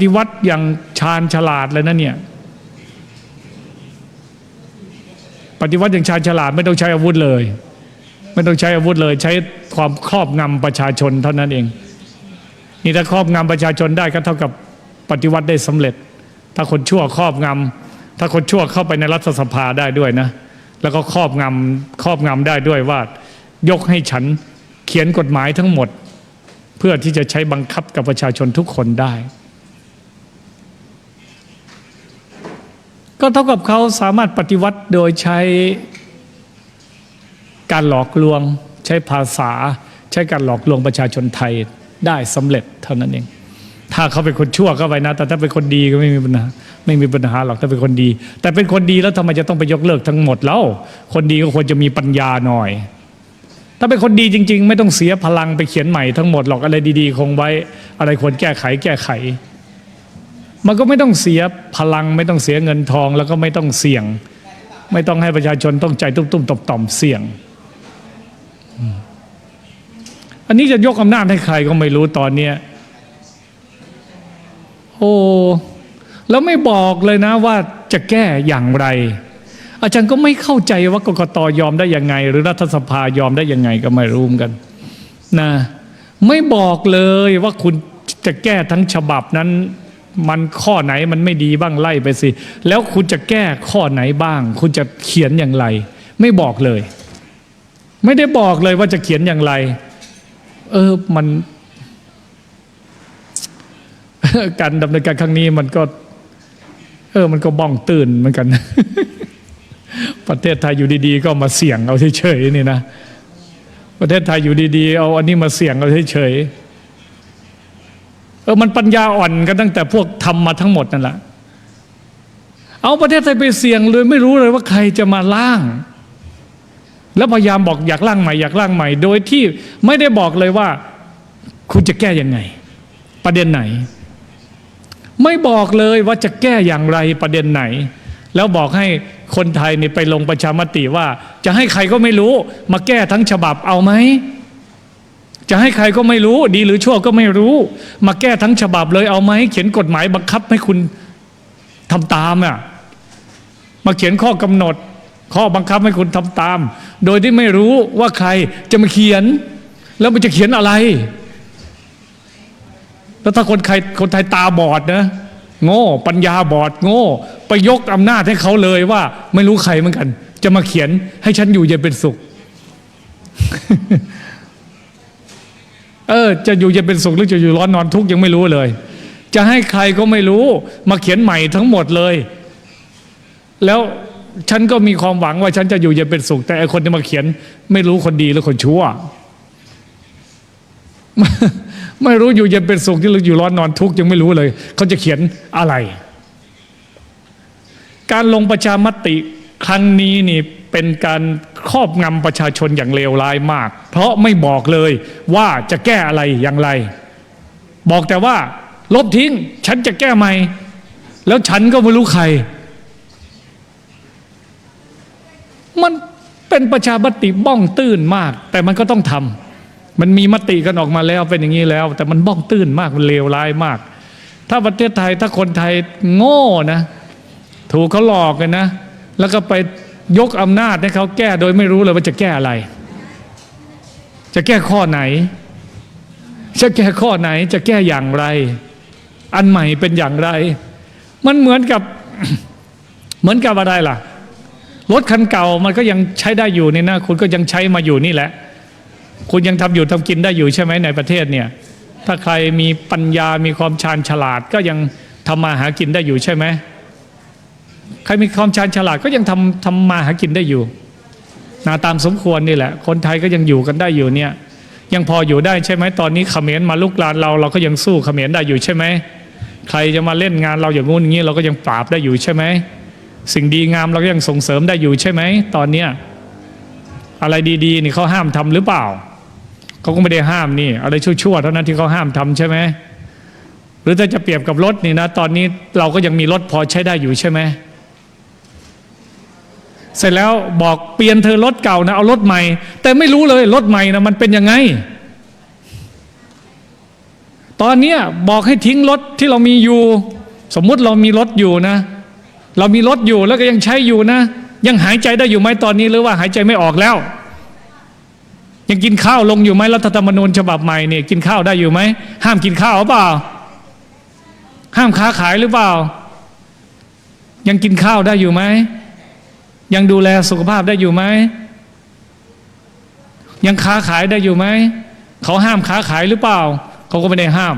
ฏิวัติอย่างชาญฉลาดเลยนะเนี่ย ปฏิวัติอย่างชาญฉลาดไม่ต้องใช้อาวุธเลย ไม่ต้องใช้อาวุธเลย ใช้ความครอบงำประชาชนเท่านั้นเอง นี่ถ้าครอบงำประชาชนได้ก็เท่ากับปฏิวัติได้สำเร็จ ถ้าคนชั่วครอบงำถ้าคนชั่วเข้าไปในรัฐสภาได้ด้วยนะ แล้วก็ครอบงำครอบงำได้ด้วยว่ายกให้ฉันเขียนกฎหมายทั้งหมด เพื่อที่จะใช้บังคับกับประชาชนทุกคนได้ ก็เท่ากับเขาสามารถปฏิวัติโดยใช้การหลอกลวง ใช้ภาษา ใช้การหลอกลวงประชาชนไทยได้สำเร็จเท่านั้นเอง ถ้าเขาเป็นคนชั่วเข้าไปนะ แต่ถ้าเป็นคนดีก็ไม่มีปัญหาไม่มีปัญหาหรอกถ้าเป็นคนดี แต่เป็นคนดีแล้วทำไมจะต้องไปยกเลิกทั้งหมดแล้ว คนดีก็ควรจะมีปัญญาหน่อย ถ้าเป็นคนดีจริง ๆ ไม่ต้องเสียพลังไปเขียนใหม่ทั้งหมดหรอกอะไรดี ๆ คงไว้ อะไรควรแก้ไขแก้ไข มันก็ไม่ต้องเสียพลัง ไม่ต้องเสียเงินทอง แล้วก็ไม่ต้องเสี่ยง ไม่ต้องให้ประชาชนต้องใจตุ้มๆต่อมๆเสี่ยง อันนี้จะยกอำนาจให้ใครก็ไม่รู้ตอนเนี้ยโอ้แล้วไม่บอกเลยนะว่าจะแก้อย่างไร อาจารย์ก็ไม่เข้าใจว่ากกตยอมได้ยังไง หรือรัฐสภายอมได้ยังไงก็ไม่รู้กันนะ ไม่บอกเลยว่าคุณจะแก้ทั้งฉบับนั้น มันข้อไหนมันไม่ดีบ้างไล่ไปสิ แล้วคุณจะแก้ข้อไหนบ้าง คุณจะเขียนอย่างไร ไม่บอกเลย ไม่ได้บอกเลยว่าจะเขียนอย่างไร เออมัน การดำเนินการครั้งนี้มันก็ เออ มันก็บ้องตื่นเหมือนกัน ประเทศไทยอยู่ดีๆ ก็มาเสี่ยงเอาเฉยๆนี่นะประเทศไทยอยู่ดีๆ เอาอันนี้มาเสี่ยงเอาเฉยๆ เออมันปัญญาอ่อนกันตั้งแต่พวกทำมาทั้งหมดนั่นแหละ เอาประเทศไทยไปเสี่ยงเลยไม่รู้เลยว่าใครจะมาล่าง แล้วพยายามบอกอยากร่างใหม่อยากร่างใหม่ โดยที่ไม่ได้บอกเลยว่า คุณจะแก้ยังไง ประเด็นไหน ไม่บอกเลยว่าจะแก้อย่างไรประเด็นไหน แล้วบอกให้คนไทยนี่ไปลงประชามติว่า จะให้ใครก็ไม่รู้ มาแก้ทั้งฉบับเอาไหม จะให้ใครก็ไม่รู้ ดีหรือชั่วก็ไม่รู้ มาแก้ทั้งฉบับเลยเอาไหมเขียนกฎหมายบังคับให้คุณทำตามอะมาเขียนข้อกำหนด ข้อบังคับให้คุณทำตาม โดยที่ไม่รู้ว่าใครจะมาเขียน แล้วมันจะเขียนอะไร แล้วถ้าคนไทยคนไทยตาบอดนะโง่ปัญญาบอดโง่ ไปยกอำนาจให้เขาเลยว่า ไม่รู้ใครเหมือนกัน จะมาเขียนให้ฉันอยู่เย็นเป็นสุข เออ จะอยู่เย็นเป็นสุขหรือจะอยู่ร้อนนอนทุกข์ยังไม่รู้เลย จะให้ใครก็ไม่รู้มาเขียนใหม่ทั้งหมดเลย แล้วฉันก็มีความหวังว่าฉันจะอยู่เย็นเป็นสุข แต่ไอคนที่มาเขียน ไม่รู้คนดีหรือคนชั่ว ไม่รู้อยู่เย็นเป็นสุขที่หรืออยู่ร้อนนอนทุกข์ยังไม่รู้เลย เขาจะเขียนอะไร การลงประชามติ ครั้งนี้นี่เป็นการครอบงำประชาชนอย่างเลวร้ายมาก เพราะไม่บอกเลยว่าจะแก้อะไรอย่างไร บอกแต่ว่า ลบทิ้ง ฉันจะแก้ใหม่ แล้วฉันก็ไม่รู้ใคร มันเป็นประชามติบ้องตื้นมาก แต่มันก็ต้องทำมันมีมติกันออกมาแล้วเป็นอย่างนี้แล้ว แต่มันบ้องตื้นมากมันเลวร้ายมาก ถ้าประเทศไทยถ้าคนไทยโง่นะ ถูกเขาหลอกกันนะ แล้วก็ไปยกอำนาจให้เขาแก้โดยไม่รู้เลยว่าจะแก้อะไร จะแก้ข้อไหน จะแก้ข้อไหน จะแก้อย่างไร อันใหม่เป็นอย่างไร มันเหมือนกับเหมือนกับอะไรล่ะรถคันเก่ามันก็ยังใช้ได้อยู่นี่นะคุณก็ยังใช้มาอยู่นี่แหละ คุณยังทำอยู่ทำกินได้อยู่ใช่ไหมในประเทศเนี่ย ถ้าใครมีปัญญามีความชาญฉลาดก็ยังทำมาหากินได้อยู่ใช่ไหม ใครมีความชาญฉลาดก็ยังทำทำมาหากินได้อยู่นาตามสมควรนี่แหละ คนไทยก็ยังอยู่กันได้อยู่เนี่ย ยังพออยู่ได้ใช่ไหมตอนนี้เขมรมาลุกลานเราเราก็ยังสู้เขมรได้อยู่ใช่ไหมใครจะมาเล่นงานเราอย่างงู้นอย่างนี้เราก็ยังปราบได้อยู่ใช่ไหมสิ่งดีงามเราก็ยังส่งเสริมได้อยู่ใช่ไหมตอนเนี้ยอะไรดีๆนี่เขาห้ามทำหรือเปล่าเขาก็ไม่ได้ห้ามนี่ อะไรชั่วๆเท่านั้นที่เขาห้ามทำใช่ไหมหรือถ้าจะเปรียบกับรถนี่นะ ตอนนี้เราก็ยังมีรถพอใช้ได้อยู่ใช่ไหม เสร็จแล้วบอกเปลี่ยนเธอรถเก่านะเอารถใหม่ แต่ไม่รู้เลยรถใหม่นะมันเป็นยังไง ตอนเนี้ยบอกให้ทิ้งรถที่เรามีอยู่ สมมุติเรามีรถอยู่นะ เรามีรถอยู่แล้วก็ยังใช้อยู่นะ ยังหายใจได้อยู่ไหมตอนนี้หรือว่าหายใจไม่ออกแล้ว ยังกินข้าวลงอยู่ไหมรัฐธรรมนูญฉบับใหม่เนี่ยกินข้าวได้อยู่ไหมห้ามกินข้าวหรือเปล่า ห้ามค้าขายหรือเปล่า ยังกินข้าวได้อยู่ไหม ยังดูแลสุขภาพได้อยู่ไหม ยังค้าขายได้อยู่ไหม เขาห้ามค้าขายหรือเปล่า เขาก็ไม่ได้ห้าม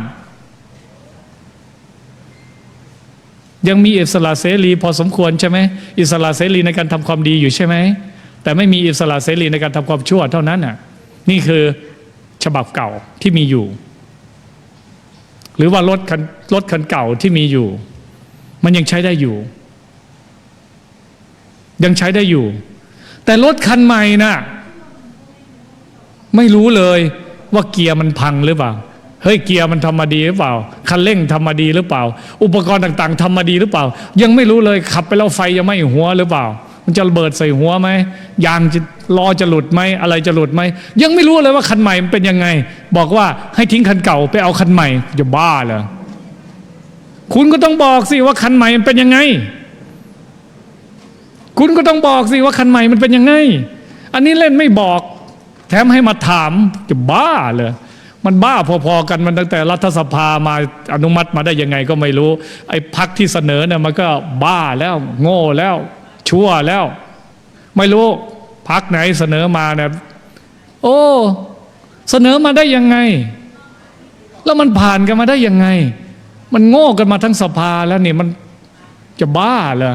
ยังมีอิสระเสรีพอสมควรใช่ไหมอิสระเสรีในการทำความดีอยู่ใช่ไหม แต่ไม่มีอิสระเสรีในการทำความชั่วเท่านั้นน่ะ นี่คือฉบับเก่าที่มีอยู่ หรือว่ารถคันรถคันเก่าที่มีอยู่ มันยังใช้ได้อยู่ ยังใช้ได้อยู่ แต่รถคันใหม่น่ะไม่รู้เลยว่าเกียร์มันพังหรือเปล่า เฮ้ยเกียร์มันทำมาดีหรือเปล่า คันเร่งทำมาดีหรือเปล่า อุปกรณ์ต่างๆทำมาดีหรือเปล่า ยังไม่รู้เลยขับไปแล้วไฟจะไม้หัวหรือเปล่า มันจะระเบิดใส่หัวไหมยางจะล้อจะหลุดไหมอะไรจะหลุดไหมยังไม่รู้เลยว่าคันใหม่มันเป็นยังไง บอกว่าให้ทิ้งคันเก่าไปเอาคันใหม่จะบ้าเหรอคุณก็ต้องบอกสิว่าคันใหม่มันเป็นยังไง คุณก็ต้องบอกสิว่าคันใหม่มันเป็นยังไง อันนี้เล่นไม่บอก แถมให้มาถามจะบ้าเลยมันบ้าพอๆกันมันตั้งแต่รัฐสภามาอนุมัติมาได้ยังไงก็ไม่รู้ ไอ้พักที่เสนอเนี่ยมันก็บ้าแล้ว โง่แล้ว ชั่วแล้ว ไม่รู้พักไหนเสนอมาเนี่ยโอ้เสนอมาได้ยังไง แล้วมันผ่านกันมาได้ยังไง มันโง่กันมาทั้งสภาแล้วนี่มันจะบ้าเหรอ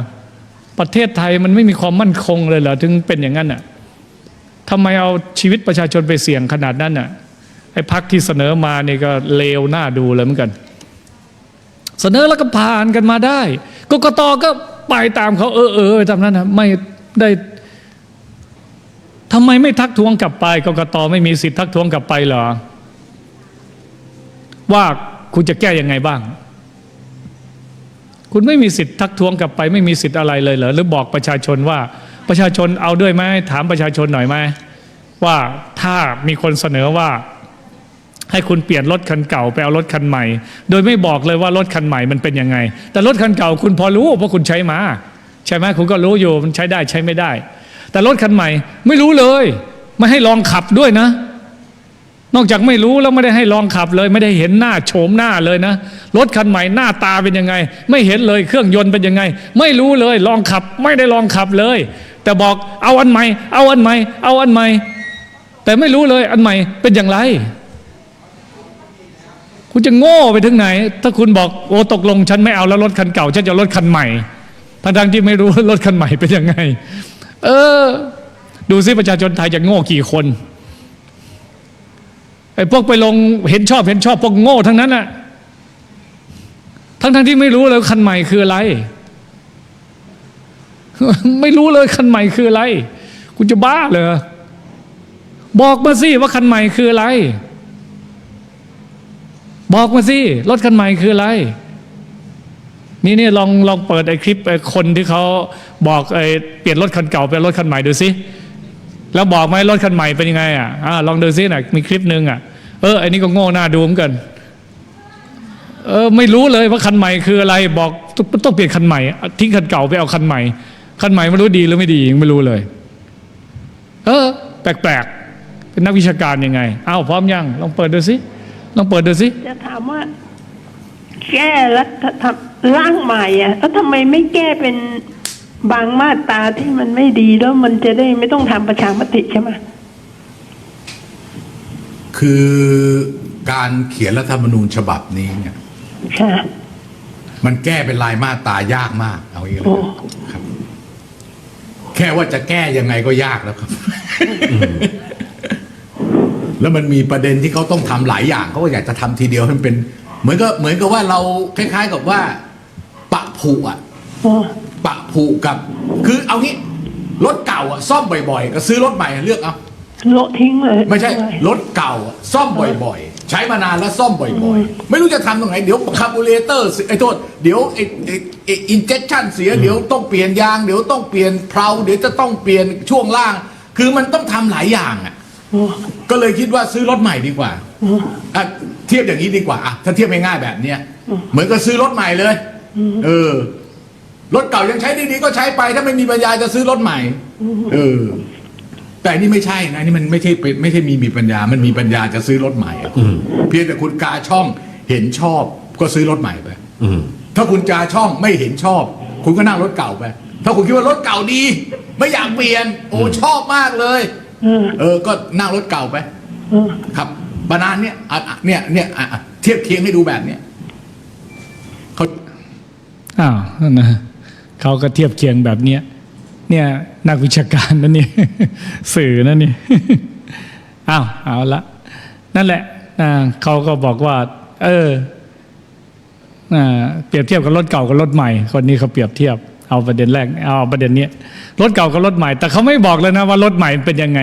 ประเทศไทยมันไม่มีความมั่นคงเลยเหรอถึงเป็นอย่างนั้นน่ะทำไมเอาชีวิตประชาชนไปเสี่ยงขนาดนั้นน่ะไอ้พักที่เสนอมานี่ก็เลวหน้าดูเลยเหมือนกัน เสนอแล้วก็ผ่านกันมาได้กกตก็ไปตามเขาเออเออตามนั้นนะไม่ได้ทำไมไม่ทักท้วงกลับไปกกตไม่มีสิทธิ์ทักท้วงกลับไปเหรอว่าคุณจะแก้ยังไงบ้าง คุณไม่มีสิทธิ์ทักท้วงกลับไปไม่มีสิทธิ์อะไรเลยเหรอหรือบอกประชาชนว่าประชาชนเอาด้วยไหมถามประชาชนหน่อยไหมว่าถ้ามีคนเสนอว่า ให้คุณเปลี่ยนรถคันเก่าไปเอารถคันใหม่ โดยไม่บอกเลยว่ารถคันใหม่มันเป็นยังไง แต่รถคันเก่าคุณพอรู้เพราะคุณใช้มา ใช่ไหมคุณก็รู้อยู่มันใช้ได้ใช้ไม่ได้ แต่รถคันใหม่ไม่รู้เลย ไม่ให้ลองขับด้วยนะ นอกจากไม่รู้แล้วไม่ได้ให้ลองขับเลย ไม่ได้เห็นหน้าโฉมหน้าเลยนะรถคันใหม่หน้าตาเป็นยังไง ไม่เห็นเลยเครื่องยนต์เป็นยังไง ไม่รู้เลยลองขับ ไม่ได้ลองขับเลย แต่บอกเอาอันใหม่ เอาอันใหม่ เอาอันใหม่ แต่ไม่รู้เลยอันใหม่เป็นอย่างไร คุณจะโง่ไปถึงไหน ถ้าคุณบอกโอ้ตกลงฉันไม่เอาแล้วรถคันเก่าฉันจะรถคันใหม่ทั้งที่ไม่รู้รถคันใหม่เป็นยังไง เออ ดูซิประชาชนไทยจะโง่กี่คน ไอ้พวกไปลงเห็นชอบเห็นชอบพวกโง่ทั้งนั้นน่ะทั้งทั้งๆที่ไม่รู้เลยคันใหม่คืออะไร ไม่รู้เลยคันใหม่คืออะไร คุณจะบ้าเลยบอกมาสิว่าคันใหม่คืออะไร บอกมาสิรถคันใหม่คืออะไร นี่นี่ลองลองเปิดไอ้คลิปไอ้คนที่เขาบอกไอ้เปลี่ยนรถคันเก่าเป็นรถคันใหม่ดูสิ แล้วบอกไหมรถคันใหม่เป็นยังไงอะอ่าลองดูซิน่ะมีคลิปหนึ่งอะเออไอ้นี่ก็โง่หน้าดูเหมือนกันเออไม่รู้เลยว่าคันใหม่คืออะไรบอกต้องเปลี่ยนคันใหม่ทิ้งคันเก่าไปเอาคันใหม่ คันใหม่ไม่รู้ดีหรือไม่ดียังไม่รู้เลย เออ แปลกๆเป็นนักวิชาการยังไงอ้าวพร้อมยังลองเปิดดูสิลองเปิดดูสิจะถามว่าแก้รัฐธรรมร่างใหม่อะแล้วทำไมไม่แก้เป็น บางมาตราที่มันไม่ดีแล้วมันจะได้ไม่ต้องทำประชามติใช่ไหมคือการเขียนรัฐธรรมนูญฉบับนี้เนี่ยค่ะมันแก้เป็นลายมาตรายากมาก เอาอย่างนี้เลยโอ้ครับ แค่ว่าจะแก้ยังไงก็ยากแล้วครับ แล้วมันมีประเด็นที่เขาต้องทำหลายอย่างเขาก็อยากจะทำทีเดียวให้มันเป็น เหมือนกับเหมือนกับว่าเราคล้าย ๆ กับว่า ปะผุอะโอ้ ปะผุกับ คือเอางี้รถเก่าอะซ่อมบ่อยๆ ก็ซื้อรถใหม่เลือกเอา โละทิ้งเลยไม่ใช่รถเก่าอะซ่อมบ่อยๆ ใช้มานานแล้วซ่อมบ่อยๆ ไม่รู้จะทำตรงไหน เดี๋ยวคาร์บูเรเตอร์ไอ้โทษ เดี๋ยวไอ้อินเจคชั่นเสีย เดี๋ยวต้องเปลี่ยนยาง เดี๋ยวต้องเปลี่ยนเพลาเดี๋ยวจะต้องเปลี่ยนช่วงล่าง คือมันต้องทำหลายอย่างอะ โอ้ก็เลยคิดว่าซื้อรถใหม่ดีกว่าโอ้อะเทียบอย่างนี้ดีกว่าอะถ้าเทียบง่ายๆแบบเนี้ยเหมือนกับซื้อรถใหม่เลย เออ รถเก่ายังใช้ดีๆก็ใช้ไป ถ้าไม่มีปัญญาจะซื้อรถใหม่ เออ แต่อันนี่ไม่ใช่นะอันนี่มันไม่ใช่เป็นไม่ใช่มีมีปัญญา มันมีปัญญาจะซื้อรถใหม่อะเพียงแต่คุณกาช่องเห็นชอบก็ซื้อรถใหม่ไปอืมถ้าคุณกาช่องไม่เห็นชอบ คุณก็นั่งรถเก่าไป ถ้าคุณคิดว่ารถเก่าดี ไม่อยากเปลี่ยน โอ้ชอบมากเลยเออเออก็นั่งรถเก่าไปเออครับบานานเนี่ยอะอะเนี่ยเนี่ยอะอะเทียบเคียงให้ดูแบบเนี้ยเขาอ้าวนั่นนะ เขาก็เทียบเคียงแบบเนี้ยเนี่ยนักวิชาการนั่นนี่สื่อนั่นนี่อ้าวเอาละนั่นแหละเขาก็บอกว่า เอออเปรียบเทียบกับรถเก่ากับรถใหม่ คนนี้เขาเปรียบเทียบ เอาประเด็นแรก เอาประเด็นเนี้ยรถเก่ากับรถใหม่ แต่เขาไม่บอกเลยนะว่ารถใหม่เป็นยังไง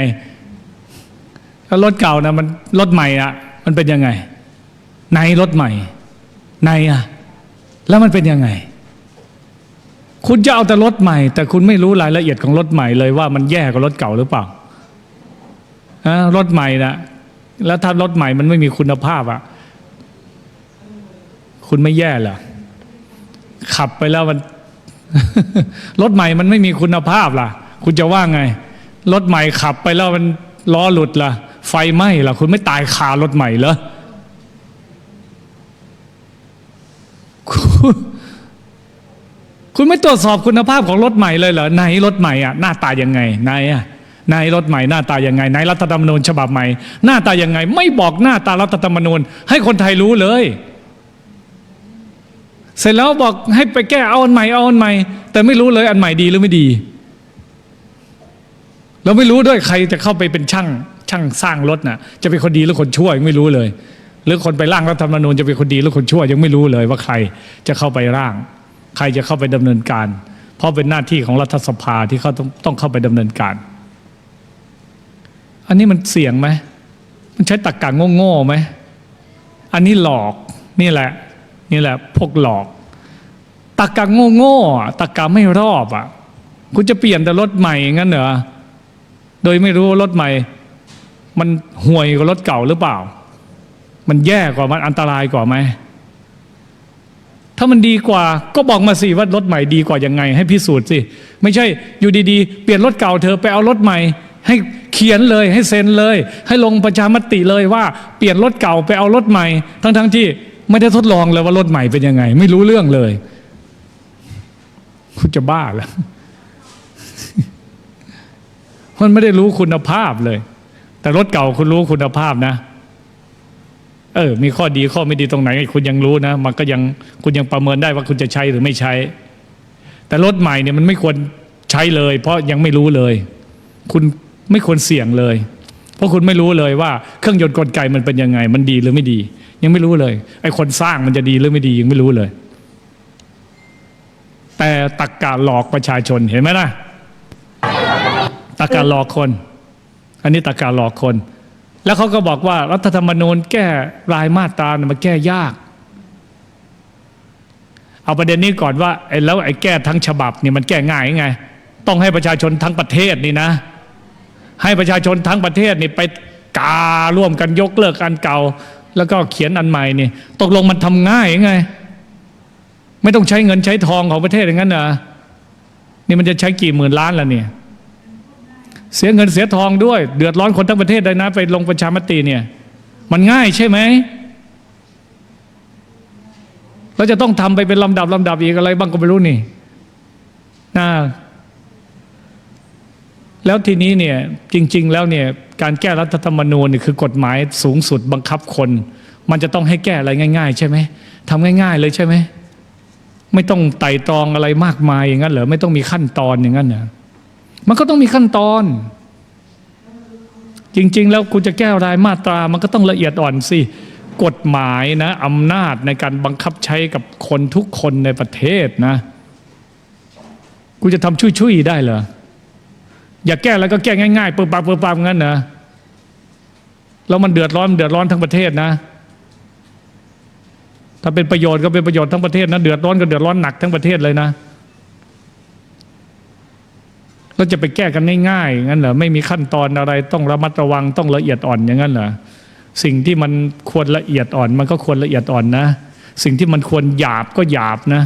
รถเก่านะมันรถใหม่อะ มันเป็นยังไงในรถใหม่ ในอะ แล้วมันเป็นยังไง คุณจะเอาแต่รถใหม่ แต่คุณไม่รู้รายละเอียดของรถใหม่เลยว่ามันแย่กว่ารถเก่าหรือเปล่ารถใหม่นะแล้วถ้ารถใหม่มันไม่มีคุณภาพอะคุณไม่แย่เหรอขับไปแล้วมันรถใหม่มันไม่มีคุณภาพล่ะ คุณจะว่าไงรถใหม่ขับไปแล้วมันล้อหลุดล่ะ ไฟไหม้ล่ะ คุณไม่ตายคารถใหม่เหรอ คุณไม่ตรวจสอบคุณภาพของรถใหม่เลยเหรอไหนรถใหม่อะหน้าตายังไงไหนอะไหนรถใหม่หน้าตายังไงไหนรัฐธรรมนูญฉบับใหม่ หน้าตายังไง ไม่บอกหน้าตารัฐธรรมนูญ ให้คนไทยรู้เลย เสร็จแล้วบอกให้ไปแก้เอาอันใหม่เอาอันใหม่ แต่ไม่รู้เลยอันใหม่ดีหรือไม่ดีเราไม่รู้ด้วยใครจะเข้าไปเป็นช่างช่างสร้างรถน่ะ จะเป็นคนดีหรือคนชั่วยังไม่รู้เลย หรือคนไปร่างรัฐธรรมนูญจะเป็นคนดีหรือคนชั่วยังไม่รู้เลยว่าใครจะเข้าไปร่าง ใครจะเข้าไปดำเนินการ เพราะเป็นหน้าที่ของรัฐสภาที่เขาต้องต้องเข้าไปดำเนินการ อันนี้มันเสี่ยงไหมมันใช้ตรกกะโง่ๆไหมอันนี้หลอกนี่แหละ นี่แหละ พวกหลอกตรกกะโง่ๆตรกกะไม่รอบอะคุณจะเปลี่ยนแต่รถใหม่งั้นเหรอโดยไม่รู้ว่ารถใหม่ มันห่วยกว่ารถเก่าหรือเปล่า มันแย่กว่ามันอันตรายกว่าไหม ถ้ามันดีกว่าก็บอกมาสิว่ารถใหม่ดีกว่ายังไง ให้พิสูจน์สิ ไม่ใช่อยู่ดีๆ เปลี่ยนรถเก่าเธอไปเอารถใหม่ ให้เขียนเลยให้เซ็นเลย ให้ลงประชามติเลยว่าเปลี่ยนรถเก่าไปเอารถใหม่ ทั้งๆที่ไม่ได้ทดลองเลยว่ารถใหม่เป็นยังไง ไม่รู้เรื่องเลย คุณจะบ้าเหรอมันไม่ได้รู้คุณภาพเลย แต่รถเก่าคุณรู้คุณภาพนะ เออ มีข้อดีข้อไม่ดีตรงไหน คุณยังรู้นะ มันก็ยังคุณยังประเมินได้ว่าคุณจะใช้หรือไม่ใช้ แต่รถใหม่เนี่ยมันไม่ควรใช้เลย เพราะยังไม่รู้เลย คุณไม่ควรเสี่ยงเลย เพราะคุณไม่รู้เลยว่าเครื่องยนต์กลไกมันเป็นยังไง มันดีหรือไม่ดี ยังไม่รู้เลย ไอ้คนสร้างมันจะดีหรือไม่ดียังไม่รู้เลย แต่ตักกะหลอกประชาชนเห็นไหมล่ะตักกะหลอกคน อันนี้ตักกะหลอกคน แล้วเขาก็บอกว่ารัฐธรรมนูญแก้รายมาตรานมันแก้ยาก เอาประเด็นนี้ก่อนว่าไอ้แล้วไอ้แก้ทั้งฉบับเนี่ยมันแก้ง่ายไง ต้องให้ประชาชนทั้งประเทศนี่นะ ให้ประชาชนทั้งประเทศนี่ไปการ่วมกันยกเลิกอันเก่า แล้วก็เขียนอันใหม่นี่ ตกลงมันทำง่ายไง ไม่ต้องใช้เงินใช้ทองของประเทศอย่างนั้นเหรอนี่มันจะใช้กี่หมื่นล้านแล้วเนี่ย เสียเงินเสียทองด้วย เดือดร้อนคนทั้งประเทศเลยนะไปลงประชามติเนี่ย มันง่ายใช่ไหมเราจะต้องทำไปเป็นลำดับลำดับอีกอะไรบ้างก็ไม่รู้นี่นะแล้วทีนี้เนี่ยจริง ๆ แล้วเนี่ยการแก้รัฐธรรมนูญเนี่ยคือกฎหมายสูงสุดบังคับคน มันจะต้องให้แก้อะไรง่าย ๆ ใช่ไหมทำง่าย ๆ เลยใช่ไหมไม่ต้องไต่ตรองอะไรมากมายอย่างนั้นเหรอไม่ต้องมีขั้นตอนอย่างนั้นเหรอ มันก็ต้องมีขั้นตอน จริง ๆ แล้วคุณจะแก้รายมาตรา มันก็ต้องละเอียดอ่อนสิกฎหมายนะอำนาจในการบังคับใช้กับคนทุกคนในประเทศนะกูจะทำชุยๆได้เหรออย่าแก้แล้วก็แก้ง่ายๆเปิดปากเปิดปากงั้นนะแล้วมันเดือดร้อนเดือดร้อนทั้งประเทศนะ ถ้าเป็นประโยชน์ก็เป็นประโยชน์ทั้งประเทศนะเดือดร้อนก็เดือดร้อนหนักทั้งประเทศเลยนะ เราจะไปแก้กันง่ายๆงั้นเหรอไม่มีขั้นตอนอะไรต้องระมัดระวังต้องละเอียดอ่อนอย่างนั้นเหรอสิ่งที่มันควรละเอียดอ่อน มันก็ควรละเอียดอ่อนนะ สิ่งที่มันควรหยาบก็หยาบนะ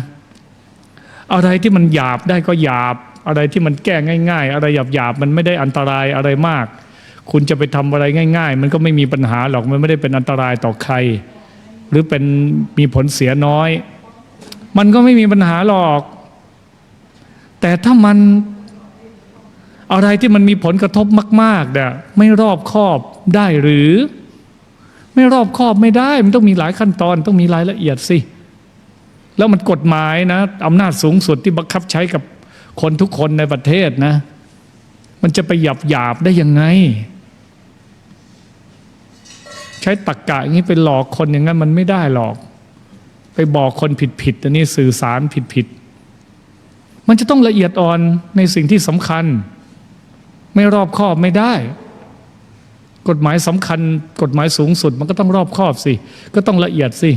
อะไรที่มันหยาบได้ก็หยาบ อะไรที่มันแก้ง่าย ๆ อะไรหยาบๆมันไม่ได้อันตรายอะไรมาก คุณจะไปทำอะไรง่าย ๆ มันก็ไม่มีปัญหาหรอกมันไม่ได้เป็นอันตรายต่อใคร หรือเป็นมีผลเสียน้อย มันก็ไม่มีปัญหาหรอก แต่ถ้ามัน อะไรที่มันมีผลกระทบมากๆเนี่ยไม่รอบคอบได้หรือ ไม่รอบคอบไม่ได้ มันต้องมีหลายขั้นตอนต้องมีรายละเอียดสิ แล้วมันกฎหมายนะอำนาจสูงสุดที่บังคับใช้กับคนทุกคนในประเทศนะ มันจะไปหยับหยาบได้ยังไง ใช้ตักกะอย่างนี้ไปหลอกคนอย่างนั้นมันไม่ได้หรอก ไปบอกคนผิดๆอันนี้สื่อสารผิดๆมันจะต้องละเอียดอ่อนในสิ่งที่สำคัญ ไม่รอบคอบไม่ได้ กฎหมายสำคัญ กฎหมายสูงสุด มันก็ต้องรอบคอบสิ ก็ต้องละเอียดสิ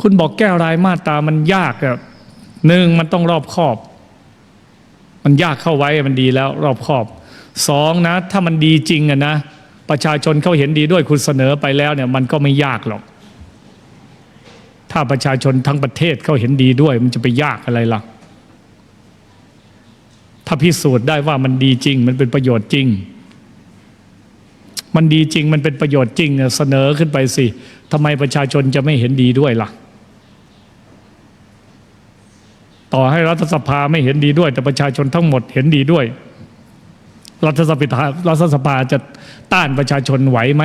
คุณบอกแก้รายมาตรามันยากอะหนึ่งมันต้องรอบคอบ มันยากเข้าไว้มันดีแล้ว รอบคอบสองนะ ถ้ามันดีจริงอะนะประชาชนเขาเห็นดีด้วยคุณเสนอไปแล้วเนี่ยมันก็ไม่ยากหรอก ถ้าประชาชนทั้งประเทศเขาเห็นดีด้วย มันจะไปยากอะไรล่ะ ถ้าพิสูจน์ได้ว่ามันดีจริง มันเป็นประโยชน์จริง มันดีจริงมันเป็นประโยชน์จริงเสนอขึ้นไปสิทำไมประชาชนจะไม่เห็นดีด้วยล่ะ ต่อให้รัฐสภาไม่เห็นดีด้วย แต่ประชาชนทั้งหมดเห็นดีด้วย รัฐสภารัฐสภาจะต้านประชาชนไหวไหม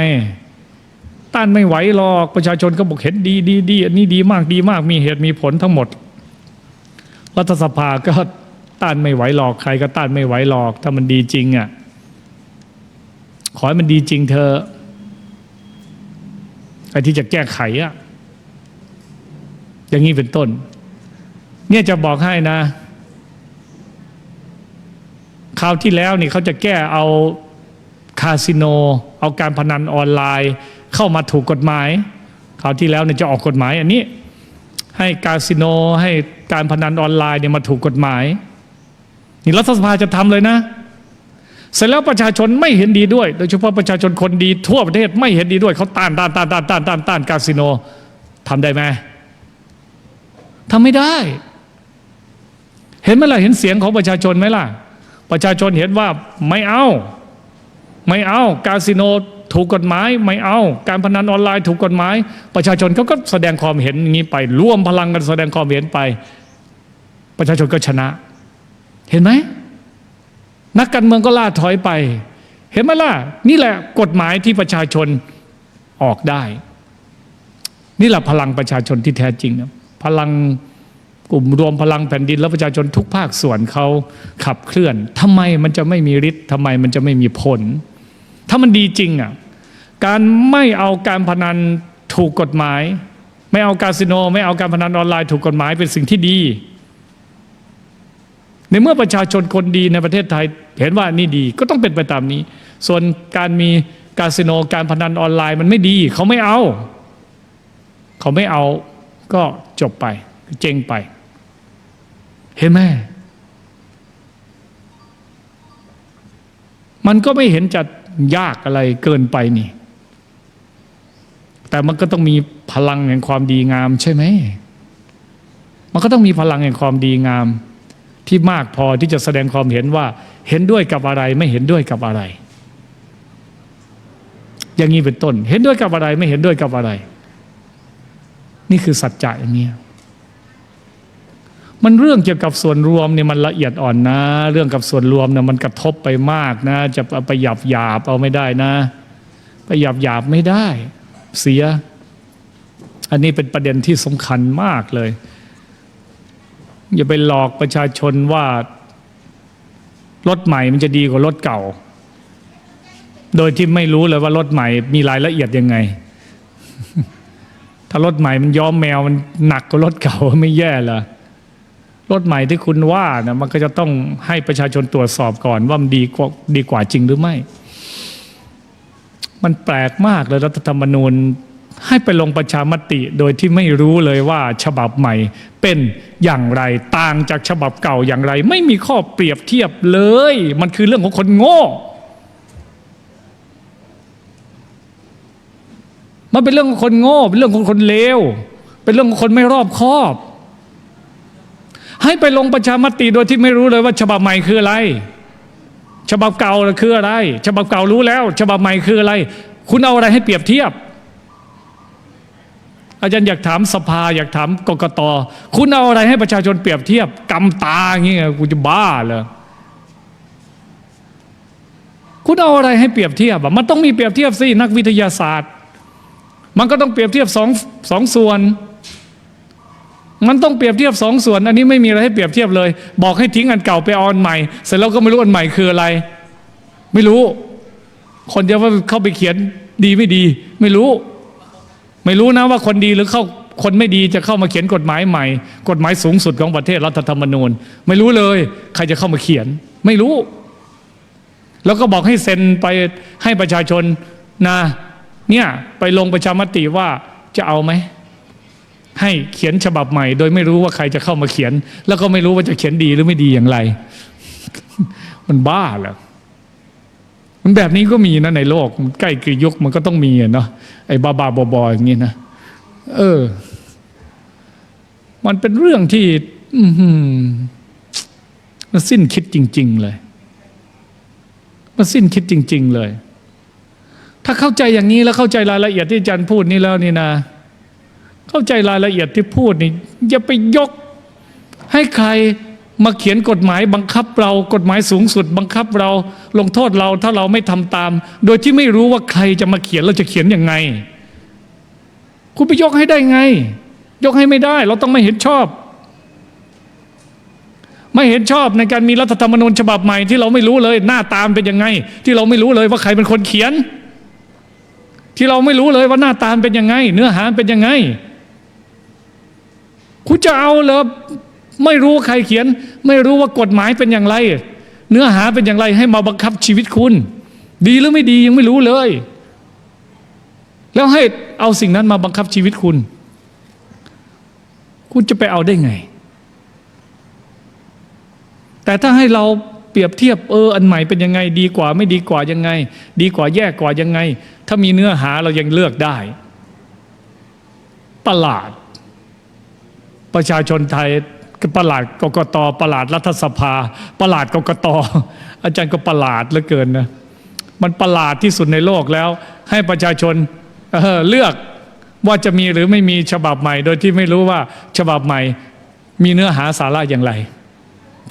ต้านไม่ไหวหรอกประชาชนก็บอกเห็นดีดีดีอันนี้ดีมากดีมากมีเหตุมีผลทั้งหมด รัฐสภาก็ ต้านไม่ไหวหรอกใครก็ต้านไม่ไหวหรอก ถ้ามันดีจริงอะขอให้มันดีจริงเธอไอ้ที่จะแก้ไขอะอย่างนี้เป็นต้น เนี่ยจะบอกให้นะคราวที่แล้วนี่เขาจะแก้เอาคาสิโน เอาการพนันออนไลน์ เข้ามาถูกกฎหมายคราวที่แล้วเนี่ยจะออกกฎหมายอันนี้ให้คาสิโนให้การพนันออนไลน์เนี่ยมาถูกกฎหมาย นี่รัฐสภาจะทำเลยนะ เสร็จแล้วประชาชนไม่เห็นดีด้วย โดยเฉพาะประชาชนคนดีทั่วประเทศไม่เห็นดีด้วยเขาต้านต้านต้านต้านต้านต้านต้านคาสิโนทำได้ไหมทำไม่ได้ เห็นไหมล่ะเห็นเสียงของประชาชนไหมล่ะ ประชาชนเห็นว่าไม่เอา ไม่เอาคาสิโนถูกกฎหมายไม่เอา การพนันออนไลน์ถูกกฎหมาย ประชาชนเขาก็แสดงความเห็นอย่างนี้ไป ร่วมพลังกันแสดงความเห็นไป ประชาชนก็ชนะ เห็นไหม นักการเมืองก็ล่าถอยไป เห็นไหมล่ะ นี่แหละกฎหมายที่ประชาชนออกได้ นี่แหละพลังประชาชนที่แท้จริงนะพลังกลุ่มรวมพลังแผ่นดิน และประชาชนทุกภาคส่วนเขาขับเคลื่อนทำไมมันจะไม่มีฤทธิ์ทำไมมันจะไม่มีผล ถ้ามันดีจริงอะการไม่เอาการพนันถูกกฎหมาย ไม่เอาคาสิโน ไม่เอาการพนันออนไลน์ถูกกฎหมายเป็นสิ่งที่ดี ในเมื่อประชาชนคนดีในประเทศไทยเห็นว่านี่ดีก็ต้องเป็นไปตามนี้ ส่วนการมีคาสิโนการพนันออนไลน์มันไม่ดี เขาไม่เอา เขาไม่เอาก็จบไปเจงไป เห็นไหมมันก็ไม่เห็นจะยากอะไรเกินไปนี่ แต่มันก็ต้องมีพลังแห่งความดีงามใช่ไหม มันก็ต้องมีพลังแห่งความดีงาม ที่มากพอที่จะแสดงความเห็นว่าเห็นด้วยกับอะไรไม่เห็นด้วยกับอะไร อย่างนี้เป็นต้น เห็นด้วยกับอะไรไม่เห็นด้วยกับอะไร นี่คือสัจจะอย่างนี้มันเรื่องเกี่ยวกับส่วนรวมเนี่ยมันละเอียดอ่อนนะ เรื่องกับส่วนรวมเนี่ยมันกระทบไปมากนะ จะไปหยาบหยาบเอาไม่ได้นะ ไปหยาบหยาบไม่ได้ เสีย อันนี้เป็นประเด็นที่สำคัญมากเลย อย่าไปหลอกประชาชนว่ารถใหม่มันจะดีกว่ารถเก่า โดยที่ไม่รู้เลยว่ารถใหม่มีรายละเอียดยังไง ถ้ารถใหม่มันย้อมแมวมันหนักกว่ารถเก่าไม่แย่เหรอรถใหม่ที่คุณว่านะมันก็จะต้องให้ประชาชนตรวจสอบก่อนว่ามันดีกว่าดีกว่าจริงหรือไม่ มันแปลกมากเลยรัฐธรรมนูญ ให้ไปลงประชามติโดยที่ไม่รู้เลยว่าฉบับใหม่เป็นอย่างไรต่างจากฉบับเก่าอย่างไร ไม่มีข้อเปรียบเทียบเลย มันคือเรื่องของคนโง่ มันเป็นเรื่องของคนโง่ เป็นเรื่องของคนเลวเป็นเรื่องของคนไม่รอบคอบ ให้ไปลงประชามติโดยที่ไม่รู้เลยว่า ฉบับใหม่คืออะไร ฉบับเก่าคืออะไร ฉบับเก่ารู้แล้ว ฉบับใหม่คืออะไร คุณเอาอะไรให้เปรียบเทียบ อาจารย์อยากถามสภาอยากถามกกตคุณเอาอะไรให้ประชาชนเปรียบเทียบกำตาอย่างเงี้ยกูจะบ้าเหรอคุณเอาอะไรให้เปรียบเทียบอะมันต้องมีเปรียบเทียบสินักวิทยาศาสตร์ มันก็ต้องเปรียบเทียบสองสองส่วน มันต้องเปรียบเทียบสองส่วน อันนี้ไม่มีอะไรให้เปรียบเทียบเลย บอกให้ทิ้งอันเก่าไปเอาอันใหม่ เสร็จแล้วก็ไม่รู้อันใหม่คืออะไร ไม่รู้ คนจะว่าเข้าไปเขียนดีไม่ดี ไม่รู้ ไม่รู้นะว่าคนดีหรือเข้าคนไม่ดีจะเข้ามาเขียนกฎหมายใหม่ กฎหมายสูงสุดของประเทศรัฐธรรมนูญ ไม่รู้เลย ใครจะเข้ามาเขียน ไม่รู้ แล้วก็บอกให้เซ็นไปให้ประชาชนนะเนี่ยไปลงประชามติว่าจะเอาไหมให้เขียนฉบับใหม่ โดยไม่รู้ว่าใครจะเข้ามาเขียน แล้วก็ไม่รู้ว่าจะเขียนดีหรือไม่ดีอย่างไร มันบ้าเหรอ มันแบบนี้ก็มีนะในโลกใกล้กี่ยุคมันก็ต้องมีเนาะไอ้บ้าบาบอๆอย่างนี้นะเออ มันเป็นเรื่องที่อืมันสิ้นคิดจริง ๆ เลย มันสิ้นคิดจริง ๆ เลย ถ้าเข้าใจอย่างนี้แล้วเข้าใจรายละเอียดที่อาจารย์พูดนี่แล้วนี่นะ เข้าใจรายละเอียดที่พูดนี่อย่าไปยกให้ใคร มาเขียนกฎหมายบังคับเรากฎหมายสูงสุด บังคับเราลงโทษเราถ้าเราไม่ทำตาม โดยที่ไม่รู้ว่าใครจะมาเขียนเราจะเขียนยังไง คุณไปยกให้ได้ไง ยกให้ไม่ได้ เราต้องไม่เห็นชอบ ไม่เห็นชอบในการมีรัฐธรรมนูญฉบับใหม่ที่เราไม่รู้เลยหน้าตามเป็นยังไง ที่เราไม่รู้เลยว่าใครเป็นคนเขียน ที่เราไม่รู้เลยว่าหน้าตามเป็นยังไง เนื้อหาเป็นยังไง คุณจะเอาเหรอ ไม่รู้ว่าใครเขียน ไม่รู้ว่ากฎหมายเป็นอย่างไร เนื้อหาเป็นอย่างไรให้มาบังคับชีวิตคุณ ดีหรือไม่ดียังไม่รู้เลย แล้วให้เอาสิ่งนั้นมาบังคับชีวิตคุณ คุณจะไปเอาได้ไง แต่ถ้าให้เราเปรียบเทียบเอออันใหม่เป็นยังไง ดีกว่าไม่ดีกว่ายังไง ดีกว่าแย่กว่ายังไง ถ้ามีเนื้อหาเรายังเลือกได้ ประหลาด ประชาชนไทย ประหลาดกกตประหลาดรัฐสภา ประหลาดกกตอาจารย์ก็ประหลาดเหลือเกินนะมันประหลาดที่สุดในโลกแล้ว ให้ประชาชนเเลือกว่าจะมีหรือไม่มีฉบับใหม่ โดยที่ไม่รู้ว่าฉบับใหม่ มีเนื้อหาสาระอย่างไร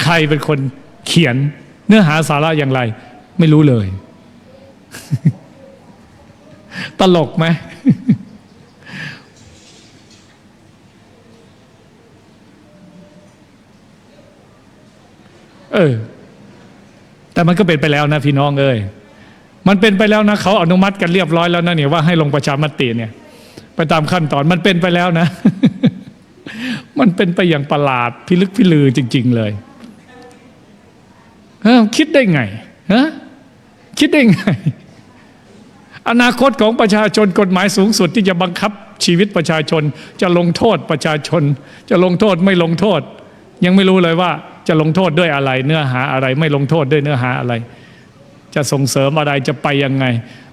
ใครเป็นคนเขียนเนื้อหาสาระอย่างไร ไม่รู้เลย ตลกไหม เออ แต่มันก็เป็นไปแล้วนะพี่น้องเอ้ยมันเป็นไปแล้วนะเขาอนุมัติกันเรียบร้อยแล้วนะเนี่ยว่าให้ลงประชามติเนี่ย ไปตามขั้นตอนมันเป็นไปแล้วนะ มันเป็นไปอย่างประหลาดพิลึกพิลือจริง ๆ เลยเอ้าคิดได้ไงฮะคิดได้ไง อนาคตของประชาชนกฎหมายสูงสุดที่จะบังคับชีวิตประชาชน จะลงโทษประชาชน จะลงโทษไม่ลงโทษ ยังไม่รู้เลยว่า จะลงโทษด้วยอะไร เนื้อหาอะไร ไม่ลงโทษด้วยเนื้อหาอะไร จะส่งเสริมอะไรจะไปยังไง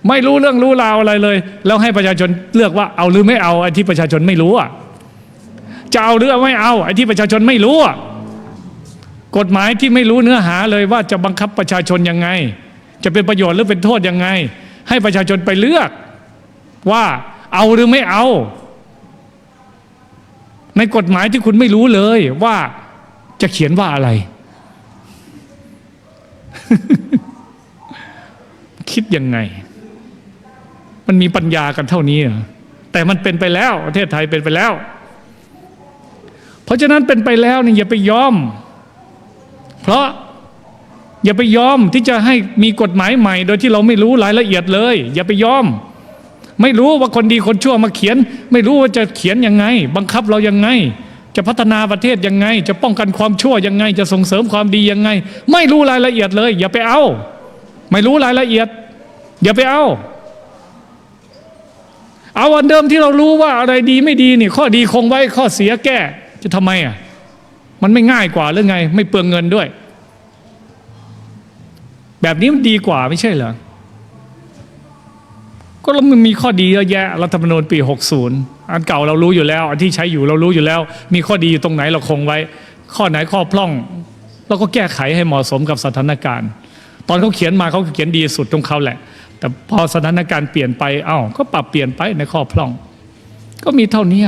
ไม่รู้เรื่องรู้ราวอะไรเลย แล้วให้ประชาชนเลือกว่าเอาหรือไม่เอาไอ้ที่ประชาชนไม่รู้อะจะเอาหรือไม่เอาไอ้ที่ประชาชนไม่รู้อะกฎหมายที่ไม่รู้เนื้อหาเลยว่าจะบังคับประชาชนยังไง จะเป็นประโยชน์หรือเป็นโทษยังไง ให้ประชาชนไปเลือกว่าเอาหรือไม่เอา ในกฎหมายที่คุณไม่รู้เลยว่า จะเขียนว่าอะไร คิดยังไง มันมีปัญญากันเท่านี้เหรอแต่มันเป็นไปแล้ว ประเทศไทยเป็นไปแล้ว เพราะฉะนั้นเป็นไปแล้วนี่อย่าไปยอม เพราะอย่าไปยอมที่จะให้มีกฎหมายใหม่ โดยที่เราไม่รู้รายละเอียดเลย อย่าไปยอม ไม่รู้ว่าคนดีคนชั่วมาเขียน ไม่รู้ว่าจะเขียนยังไง บังคับเรายังไง จะพัฒนาประเทศยังไง จะป้องกันความชั่วยังไง จะส่งเสริมความดียังไง ไม่รู้รายละเอียดเลย อย่าไปเอา ไม่รู้รายละเอียด อย่าไปเอา เอาอันเดิมที่เรารู้ว่าอะไรดีไม่ดีนี่ข้อดีคงไว้ข้อเสียแก้ จะทำไมอะมันไม่ง่ายกว่าหรือไง ไม่เปลืองเงินด้วย แบบนี้มันดีกว่าไม่ใช่เหรอ ก็มันมีข้อดีเยอะแยะรัฐธรรมนูญปี 60 อันเก่าเรารู้อยู่แล้ว อันที่ใช้อยู่เรารู้อยู่แล้ว มีข้อดีอยู่ตรงไหนเราคงไว้ ข้อไหนข้อพร่อง เราก็แก้ไขให้เหมาะสมกับสถานการณ์ ตอนเขาเขียนมาเขาเขียนดีสุดตรงเขาแหละ แต่พอสถานการณ์เปลี่ยนไปเอ้าก็ปรับเปลี่ยนไปในข้อพร่อง ก็มีเท่านี้